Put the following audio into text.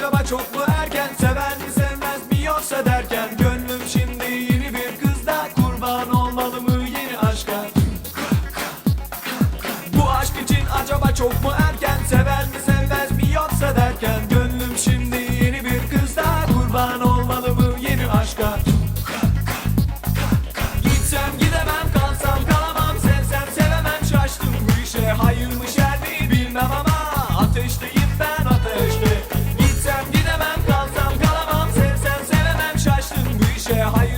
Acaba çok mu erken? Sever mi sevmez mi? Yoksa derken? Gönlüm şimdi yeni bir kızda kurban olmalı mı yeni aşka? Bu aşk için acaba çok mu erken? Sever mi sevmez mi? Yoksa derken? Gönlüm şimdi yeni bir kızda kurban olmalı mı yeni aşka? Gitsem gidemem kalsam kalamam. Sevsem sevemem şaştım. Bu işe hayırmış mı şer mi bilmem ama ateşte 对还